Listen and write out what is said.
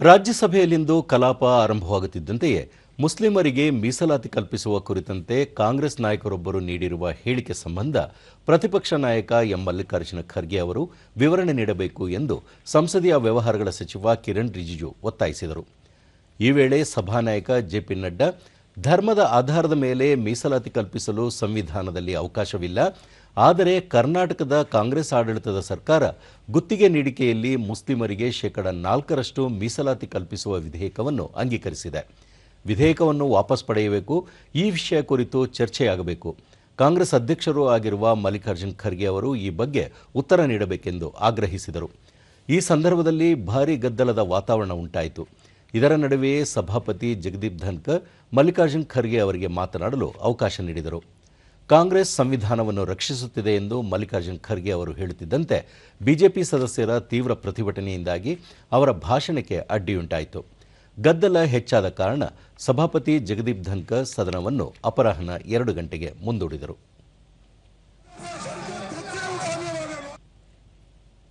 ರಾಜ್ಯಸಭೆಯಲ್ಲಿಂದು ಕಲಾಪ ಆರಂಭವಾಗುತ್ತಿದ್ದಂತೆಯೇ ಮುಸ್ಲಿಮರಿಗೆ ಮೀಸಲಾತಿ ಕಲ್ಪಿಸುವ ಕುರಿತಂತೆ ಕಾಂಗ್ರೆಸ್ ನಾಯಕರೊಬ್ಬರು ನೀಡಿರುವ ಹೇಳಿಕೆ ಸಂಬಂಧ ಪ್ರತಿಪಕ್ಷ ನಾಯಕ ಎಂ ಮಲ್ಲಿಕಾರ್ಜುನ ಖರ್ಗೆ ಅವರು ವಿವರಣೆ ನೀಡಬೇಕು ಎಂದು ಸಂಸದೀಯ ವ್ಯವಹಾರಗಳ ಸಚಿವ ಕಿರಣ್ ರಿಜಿಜು ಒತ್ತಾಯಿಸಿದರು. ಈ ವೇಳೆ ಸಭಾನಾಯಕ ಜೆಪಿ ನಡ್ಡಾ ಧರ್ಮದ ಆಧಾರದ ಮೇಲೆ ಮೀಸಲಾತಿ ಕಲ್ಪಿಸಲು ಸಂವಿಧಾನದಲ್ಲಿ ಅವಕಾಶವಿಲ್ಲ. ಆದರೆ ಕರ್ನಾಟಕದ ಕಾಂಗ್ರೆಸ್ ಆಡಳಿತದ ಸರ್ಕಾರ ಗುತ್ತಿಗೆ ನೀಡಿಕೆಯಲ್ಲಿ ಮುಸ್ಲಿಮರಿಗೆ ಶೇಕಡ ನಾಲ್ಕರಷ್ಟು ಮೀಸಲಾತಿ ಕಲ್ಪಿಸುವ ವಿಧೇಯಕವನ್ನು ಅಂಗೀಕರಿಸಿದೆ. ವಿಧೇಯಕವನ್ನು ವಾಪಸ್ ಪಡೆಯಬೇಕು. ಈ ವಿಷಯ ಕುರಿತು ಚರ್ಚೆಯಾಗಬೇಕು. ಕಾಂಗ್ರೆಸ್ ಅಧ್ಯಕ್ಷರೂ ಆಗಿರುವ ಮಲ್ಲಿಕಾರ್ಜುನ್ ಖರ್ಗೆ ಅವರು ಈ ಬಗ್ಗೆ ಉತ್ತರ ನೀಡಬೇಕೆಂದು ಆಗ್ರಹಿಸಿದರು. ಈ ಸಂದರ್ಭದಲ್ಲಿ ಭಾರೀ ಗದ್ದಲದ ವಾತಾವರಣ ಉಂಟಾಯಿತು. ಇದರ ನಡುವೆಯೇ ಸಭಾಪತಿ ಜಗದೀಪ್ ಧನ್ಕರ್ ಮಲ್ಲಿಕಾರ್ಜುನ್ ಖರ್ಗೆ ಅವರಿಗೆ ಮಾತನಾಡಲು ಅವಕಾಶ ನೀಡಿದರು. ಕಾಂಗ್ರೆಸ್ ಸಂವಿಧಾನವನ್ನು ರಕ್ಷಿಸುತ್ತಿದೆ ಎಂದು ಮಲ್ಲಿಕಾರ್ಜುನ್ ಖರ್ಗೆ ಅವರು ಹೇಳುತ್ತಿದ್ದಂತೆ ಬಿಜೆಪಿ ಸದಸ್ಯರ ತೀವ್ರ ಪ್ರತಿಭಟನೆಯಿಂದಾಗಿ ಅವರ ಭಾಷಣಕ್ಕೆ ಅಡ್ಡಿಯುಂಟಾಯಿತು. ಗದ್ದಲ ಹೆಚ್ಚಾದ ಕಾರಣ ಸಭಾಪತಿ ಜಗದೀಪ್ ಧನ್ಕರ್ ಸದನವನ್ನು ಅಪರಾಹ್ನ ಎರಡು ಗಂಟೆಗೆ ಮುಂದೂಡಿದರು.